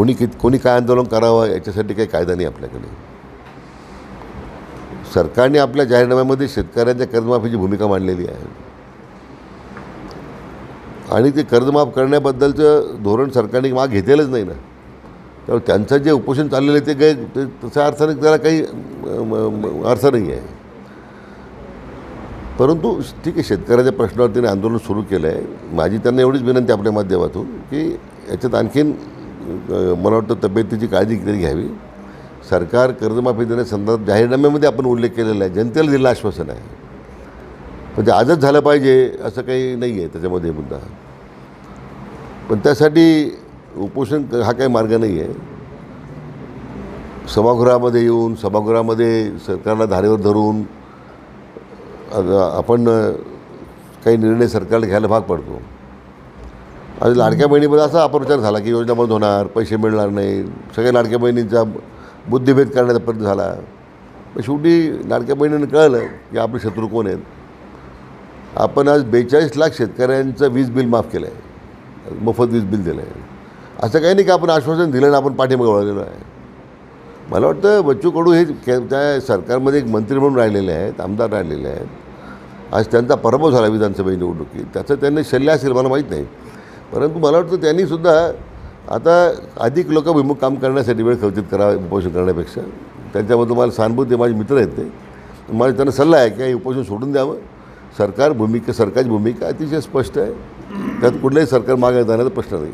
कोणी कित कोणी काय आंदोलन करावं याच्यासाठी काही कायदा नाही आपल्याकडे. सरकारने आपल्या जाहीरनाम्यामध्ये शेतकऱ्यांच्या कर्जमाफीची भूमिका मांडलेली आहे. आणि ते कर्जमाफ करण्याबद्दलचं धोरण सरकारने माग घेतलेलंच नाही ना. त्यामुळे त्यांचं जे उपोषण चाललेलं आहे ते काही ते तशा अर्थाने त्याला काही अर्थ नाही आहे. परंतु ठीक आहे शेतकऱ्याच्या प्रश्नावर त्यांनी आंदोलन सुरू केलं आहे माझी त्यांना एवढीच विनंती आपल्या माध्यमातून की याच्यात आणखीन मला वाटतं तब्येतीची काळजी कधी घ्यावी. सरकार कर्जमाफी देण्यासंदर्भात जाहीरनाम्यामध्ये आपण उल्लेख केलेला आहे. जनतेला दिलेलं आश्वासन आहे. म्हणजे आजच झालं पाहिजे असं काही नाही आहे त्याच्यामध्ये मुद्दा. पण त्यासाठी उपोषण हा काही मार्ग नाही आहे. सभागृहामध्ये येऊन सभागृहामध्ये सरकारला धारेवर धरून आपण काही निर्णय सरकारला घ्यायला भाग पडतो. आणि लाडक्या बहिणीमध्ये असा अपप्रचार झाला की योजना बंद होणार पैसे मिळणार नाही. सगळ्या लाडक्या बहिणींचा बुद्धिभेद करण्याचा प्रयत्न झाला. पण शेवटी लाडक्या बहिणीनं कळलं की आपले शत्रू कोण आहेत? आपण आज बेचाळीस लाख शेतकऱ्यांचं वीज बिल माफ केलं आहे मोफत वीज बिल दिलं आहे असं काही नाही की आपण आश्वासन दिलं आणि आपण पाठीमागे वळलेलो आहे. मला वाटतं बच्चू कडू हे त्या सरकारमध्ये एक मंत्री म्हणून राहिलेले आहेत आमदार राहिलेले आहेत. आज त्यांचा पराभव झाला विधानसभा निवडणुकीत. त्याचं त्यांनी शल्य असेल मला माहीत नाही. परंतु मला वाटतं त्यांनीसुद्धा आता अधिक लोक लोकाभिमुख काम करण्यासाठी वेळ खर्चित करावा उपोषण करण्यापेक्षा. त्यांच्याबद्दल मला सहानुभूती माझे मित्र आहेत ते. माझा त्यांना सल्ला आहे की हे उपोषण सोडून द्यावं. सरकार भूमिका सरकारची भूमिका अतिशय स्पष्ट आहे. त्यात कुठलंही सरकार मागे जाण्याचा प्रश्न नाही.